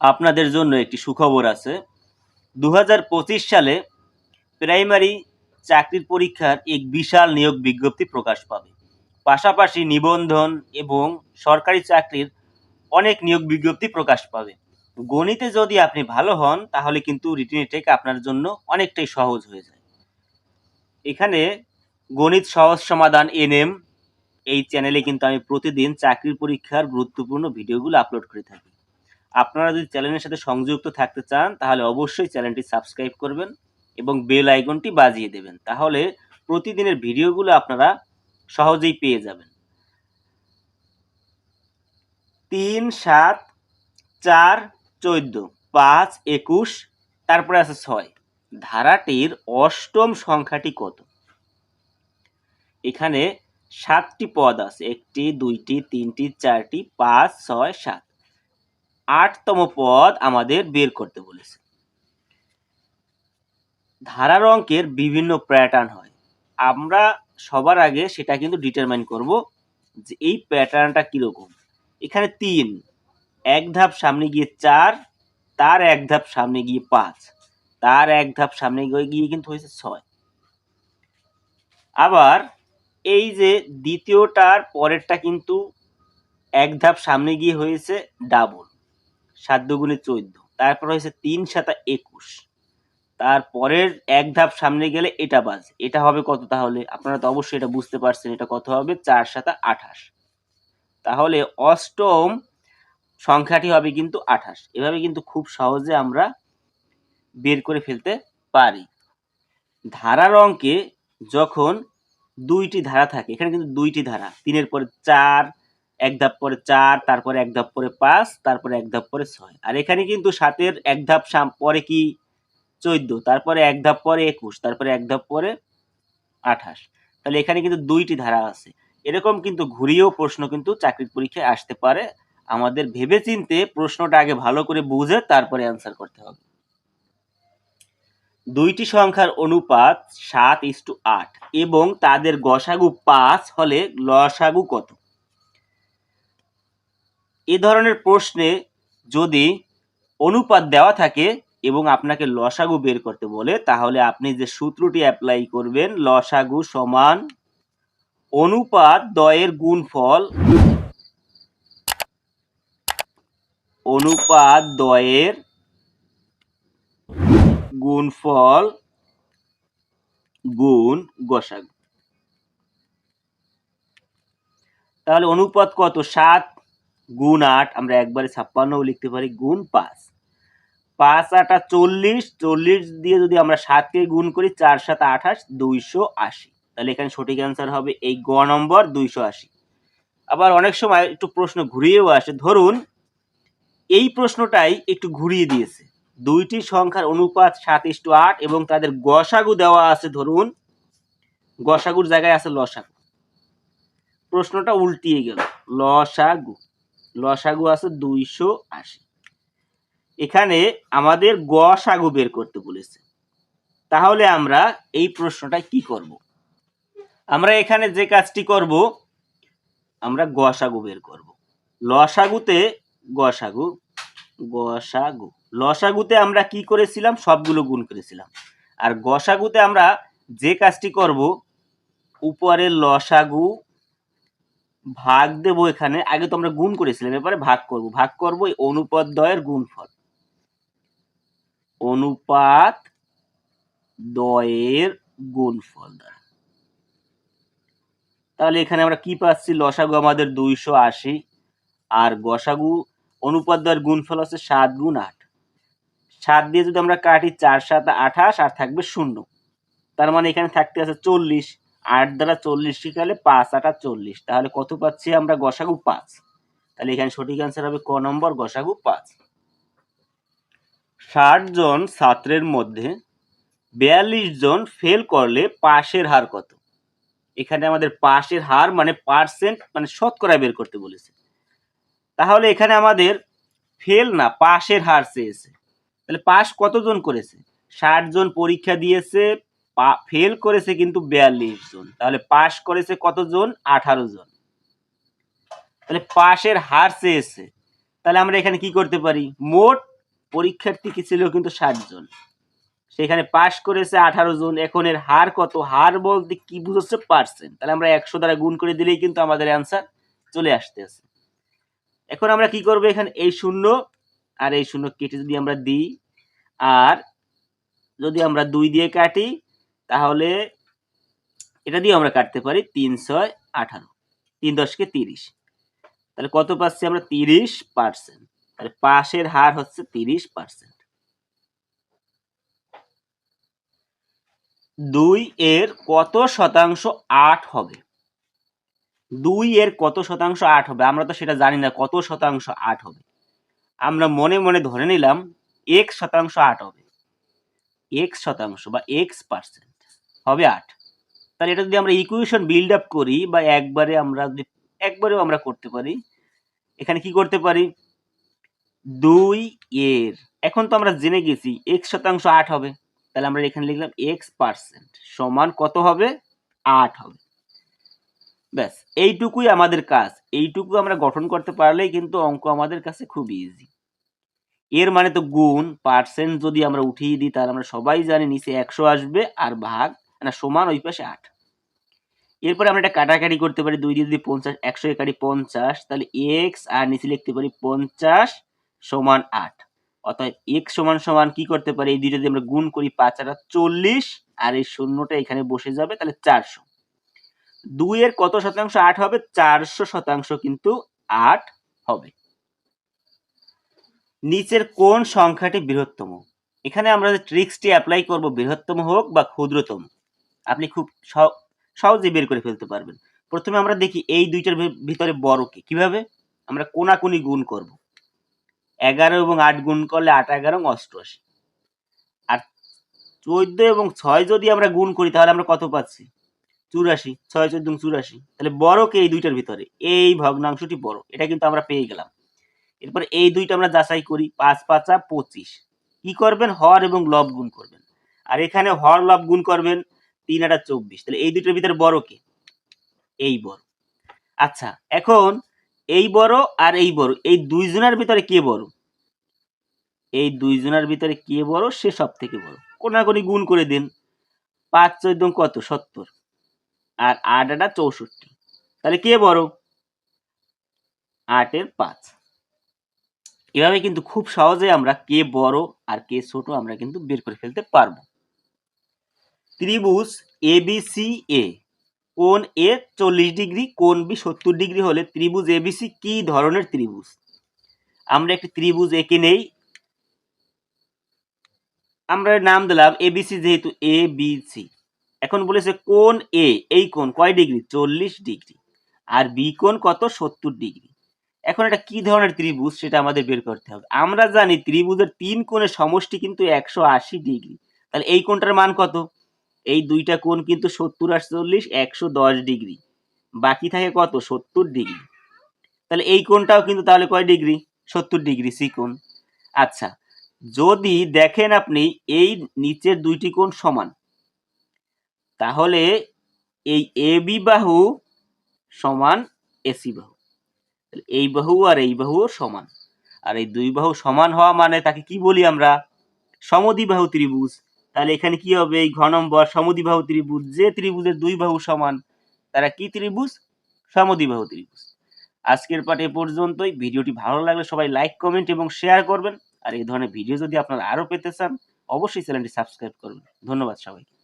আপনাদের জন্য একটি সুখবর আছে। দু হাজার পঁচিশ সালে প্রাইমারি চাকরির পরীক্ষার এক বিশাল নিয়োগ বিজ্ঞপ্তি প্রকাশ পাবে। পাশাপাশি নিবন্ধন এবং সরকারি চাকরির অনেক নিয়োগ বিজ্ঞপ্তি প্রকাশ পাবে। গণিতে যদি আপনি ভালো হন, তাহলে কিন্তু রিটেন টেক আপনার জন্য অনেকটাই সহজ হয়ে যায়। এখানে গণিত সহজ সমাধান এনএম, এই চ্যানেলে কিন্তু আমি প্রতিদিন চাকরির পরীক্ষার গুরুত্বপূর্ণ ভিডিওগুলো আপলোড করে থাকি। আপনারা যদি চ্যানেলের সাথে সংযুক্ত থাকতে চান, তাহলে অবশ্যই চ্যানেলটি সাবস্ক্রাইব করবেন এবং বেল আইকনটি বাজিয়ে দেবেন। তাহলে প্রতিদিনের ভিডিওগুলো আপনারা সহজেই পেয়ে যাবেন। তিন, সাত, চার, চোদ্দ, পাঁচ, একুশ, তারপরে আছে ছয়। ধারাটির অষ্টম সংখ্যাটি কত? এখানে সাতটি পদ আছে। একটি, দুইটি, তিনটি, চারটি, পাঁচ, ছয়, সাত। আটতম পদ আমাদের বের করতে বলেছে। ধারার অঙ্কের বিভিন্ন প্যাটার্ন হয়। আমরা সবার আগে সেটা কিন্তু ডিটারমাইন করব যে এই প্যাটার্নটা কীরকম। এখানে তিন, এক ধাপ সামনে গিয়ে চার, তার এক ধাপ সামনে গিয়ে পাঁচ, তার এক ধাপ সামনে গিয়ে কিন্তু হয়েছে ছয়। আবার এই যে দ্বিতীয়টার পরেরটা কিন্তু এক ধাপ সামনে গিয়ে হয়েছে ডাবল সাত দুগুণে চোদ্দ। তারপর হয়েছে তিন সাতা একুশ। তারপরের এক ধাপ সামনে গেলে এটা বাজ। এটা হবে কত তাহলে? আপনারা তো অবশ্যই এটা বুঝতে পারছেন এটা কত হবে? চার সাতা আঠাশ। তাহলে অষ্টম সংখ্যাটি হবে কিন্তু আঠাশ। এভাবে কিন্তু খুব সহজে আমরা বের করে ফেলতে পারি। ধারার অঙ্কে যখন দুইটি ধারা থাকে, এখানে কিন্তু দুইটি ধারা, তিনের পরে চার এক ধাপ পরে চার, তারপরে এক ধাপ পরে পাঁচ, তারপরে এক ধাপ পরে ছয়। আর এখানে কিন্তু সাতের এক ধাপ পরে কি? চোদ্দ। তারপরে এক ধাপ পরে একুশ, তারপরে এক ধাপ পরে আঠাশ। তাহলে এখানে কিন্তু দুইটি ধারা আছে। এরকম কিন্তু ঘুরিয়েও প্রশ্ন কিন্তু চাকরির পরীক্ষায় আসতে পারে। আমাদের ভেবে চিনতে প্রশ্নটা আগে ভালো করে বুঝে তারপরে অ্যান্সার করতে হবে। দুইটি সংখ্যার অনুপাত সাত ইস টু আট এবং তাদের গসাগু পাঁচ হলে লসাগু কত? এ ধরনের প্রশ্নে যদি অনুপাত দেওয়া থাকে এবং আপনাকে লসাগু বের করতে বলে, তাহলে আপনি যে সূত্রটি অ্যাপ্লাই করবেন, লসাগু সমান অনুপাত দয়ের গুণফল অনুপাত দয়ের গুণফল গুণ গসাগু। তাহলে অনুপাত কত? সাত গুণ আট, আমরা একবারে ছাপ্পান্নও লিখতে পারি, গুণ পাঁচ। পাঁচ, আটা চল্লিশ চল্লিশ দিয়ে যদি আমরা সাতকে গুণ করি, চার, সাত, আঠাশ, দুইশো আশি। তাহলে এখানে সঠিক অ্যান্সার হবে এই গ নম্বর, দুইশো আশি। আবার অনেক সময় একটু প্রশ্ন ঘুরিয়েও আসে। ধরুন, এই প্রশ্নটাই একটু ঘুরিয়ে দিয়েছে। দুইটি সংখ্যার অনুপাত সাত ইস্টু আট এবং তাদের গসাগু দেওয়া আছে, ধরুন, গসাগুর জায়গায় আছে লসাগু। প্রশ্নটা উল্টিয়ে গেল, লসাগু। লসাগু আছে দুইশো আশি। এখানে আমাদের গসাগু বের করতে বলেছে। তাহলে আমরা এই প্রশ্নটা কি করব? আমরা এখানে যে কাজটি করব, আমরা গসাগু বের করব। লসাগুতে গসাগু গসাগু লসাগুতে আমরা কি করেছিলাম? সবগুলো গুণ করেছিলাম। আর গসাগুতে আমরা যে কাজটি করব, উপরের লসাগু ভাগ দেব এখানে। আগে তো আমরা গুণ করেছিলাম, এবারে ভাগ করব। ভাগ করব এই অনুপাত দয়ের গুণফল। অনুপাত দয়ের গুণফল দ্বারা। তাহলে এখানে আমরা কি পাচ্ছি? লসাগু আমাদের দুইশো আশি। আর গসাগু অনুপাত দয়ের গুণফল হচ্ছে সাত গুণ আট। সাত দিয়ে যদি আমরা কাটি চার সাত আঠাশ, আর থাকবে শূন্য। তার মানে এখানে থাকতে আছে চল্লিশ। আট দ্বারা চল্লিশ শিখালে পাঁচ, আটা চল্লিশ। তাহলে কত পাচ্ছি আমরা? গসাগু পাঁচ। তাহলে এখানে সঠিক অ্যান্সার হবে ক নম্বর? গসাগু পাঁচ। ষাট জন ছাত্রের মধ্যে বিয়াল্লিশ জন ফেল করলে পাশের হার কত? এখানে আমাদের পাশের হার মানে পার্সেন্ট মানে শতকরা বের করতে বলেছে। তাহলে এখানে আমাদের ফেল না, পাশের হার চেয়েছে। তাহলে পাশ কতজন করেছে? ষাট জন পরীক্ষা দিয়েছে ফেল করেছে কিন্তু বিয়াল্লিশ জন। তাহলে পাশ করেছে কতজন? আঠারো জন। তাহলে পাশের হার চেয়েছে। তাহলে আমরা এখানে কি করতে পারি? মোট পরীক্ষার্থী কি ছিল কিন্তু ষাট জন। সেখানে পাশ করেছে আঠারো জন। এখন এর হার কত? হার বলতে কি বুঝাচ্ছে? পার্সেন্ট তাহলে আমরা একশো দ্বারা গুণ করে দিলেই কিন্তু আমাদের অ্যান্সার চলে আসতেছে এখন আমরা কি করব এখানে? এই শূন্য আর এই শূন্য কেটে যদি আমরা দিই, আর যদি আমরা দুই দিয়ে কাটি তাহলে এটা দিয়ে আমরা কাটতে পারি তিন ছয় আঠারো। তিন দশকে তিরিশ। তাহলে কত পাচ্ছি আমরা? তিরিশ পার্সেন্ট। তাহলে পাশের হার হচ্ছে তিরিশ পার্সেন্ট। দুই এর কত শতাংশ আট হবে? দুই এর কত শতাংশ আট হবে? আমরা তো সেটা জানি না কত শতাংশ আট হবে। আমরা মনে মনে ধরে নিলাম, এক শতাংশ আট হবে। এক শতাংশ বা এক্স পার্সেন্ট। হবে আট। তাহলে এটা যদি আমরা ইকুয়েশন বিল্ড আপ করি বা একবারে আমরা যদি, একবারেও আমরা করতে পারি, এখানে কি করতে পারি? দুই এর। এখন তো আমরা জেনে গেছি এক্স শতাংশ আট হবে। তাহলে আমরা এখানে লিখলাম এক্স পার্সেন্ট সমান কত হবে? আট হবে। ব্যাস, এইটুকুই আমাদের কাজ। এইটুকু আমরা গঠন করতে পারলেই কিন্তু অঙ্ক আমাদের কাছে খুব ইজি এর মানে তো গুণ পার্সেন্ট যদি আমরা উঠিয়ে দিই, তাহলে আমরা সবাই জানি নিচে একশো আসবে আর ভাগ না, সমান ওই পাশে আট। এরপরে আমরা এটা কাটাকাটি করতে পারি দুই দিয়ে যদি পঞ্চাশ, একশো একাটি পঞ্চাশ, তাহলে এক্স আর নিচে লিখতে পারি পঞ্চাশ সমান আট। অর্থাৎ এক্স সমান সমান কি করতে পারি? এই দুইটা যদি আমরা গুণ করি পাঁচ আর চল্লিশ, আর এই শূন্যটা এখানে বসে যাবে, তাহলে চারশো। দুইয়ের কত শতাংশ আট হবে? চারশো শতাংশ কিন্তু আট হবে। নিচের কোন সংখ্যাটি বৃহত্তম? এখানে আমরা যে ট্রিক্সটি অ্যাপ্লাই করব, বৃহত্তম হোক বা ক্ষুদ্রতম আপনি খুব সহ- সহজে বের করে ফেলতে পারবেন। প্রথমে আমরা দেখি এই দুইটার ভিতরে বড় কি? কীভাবে? আমরা কোনাকুনি গুণ করব। এগারো এবং আট গুণ করলে আট, এগারো অষ্টআশি। আর চোদ্দ এবং ছয় যদি আমরা গুণ করি, তাহলে আমরা কত পাচ্ছি? চুরাশি। ছয়, চোদ্দ চুরাশি। তাহলে বড় কে এই দুইটার ভিতরে? এই ভগ্নাংশটি বড়। এটা কিন্তু আমরা পেয়ে গেলাম। এরপরে এই দুইটা আমরা যাচাই করি। পাঁচ, পাঁচা, পঁচিশ। কি করবেন? হর এবং লব গুণ করবেন। আর এখানে হর, লব গুণ করবেন তিন আটা চব্বিশ। তাহলে এই দুইটার ভিতরে বড় কে? এই বড়। আচ্ছা এখন এই বড় আর এই বড়, এই দুইজনের ভিতরে কে বড়? এই দুইজনের ভিতরে কে বড়? সে সব থেকে বড়। কোনাকুনি গুণ করে দিন। পাঁচ, চোদ্দ কত? সত্তর। আর আট, আটা, চৌষট্টি। তাহলে কে বড়? আটের পাঁচ। এভাবে কিন্তু খুব সহজে আমরা কে বড় আর কে ছোট আমরা কিন্তু বের করে ফেলতে পারব। ত্রিভুজ এ বি সি এ কোন এ চল্লিশ ডিগ্রি কোন বি সত্তর ডিগ্রি হলে ত্রিভুজ এবিসি কি ধরনের ত্রিভুজ? আমরা একটি ত্রিভুজ এঁকে নেই। আমরা নাম দিলাম এ এবিসি যেহেতু এ বি সি এখন বলেছে কোন এ এই কোণ কয় ডিগ্রি? চল্লিশ ডিগ্রি। আর বি কোণ কত? সত্তর ডিগ্রি। এখন এটা কি ধরনের ত্রিভুজ সেটা আমাদের বের করতে হবে। আমরা জানি ত্রিভুজের তিন কোণের সমষ্টি কিন্তু একশো আশি ডিগ্রি। তাহলে এই কোণটার মান কত? এই দুইটা কোণ কিন্তু সত্তর আর চল্লিশ, একশো দশ ডিগ্রি। বাকি থাকে কত? সত্তর ডিগ্রি। তাহলে এই কোণটাও কিন্তু তাহলে কয় ডিগ্রি? সত্তর ডিগ্রি সি কোণ আচ্ছা যদি দেখেন আপনি এই নিচের দুইটি কোণ সমান, তাহলে এই এ বি বাহু সমান এসি বাহু। এই বাহু আর এই বাহুও সমান। আর এই দুই বাহু সমান হওয়া মানে তাকে কি বলি আমরা? সমদ্বিবাহু ত্রিভুজ। তাহলে এখানে কি হবে? এই ঘনম্বর নম্বর সমদ্বিবাহু ত্রিভুজ, যে ত্রিভুজের দুই বাহু সমান, তারা কি ত্রিভুজ? সমদ্বিবাহু ত্রিভুজ। আজকের পাঠ এ পর্যন্তই। ভিডিওটি ভালো লাগলে সবাই লাইক, কমেন্ট এবং শেয়ার করবেন। আর এই ধরনের ভিডিও যদি আপনারা আরও পেতে চান, অবশ্যই চ্যানেলটি সাবস্ক্রাইব করবেন। ধন্যবাদ সবাইকে।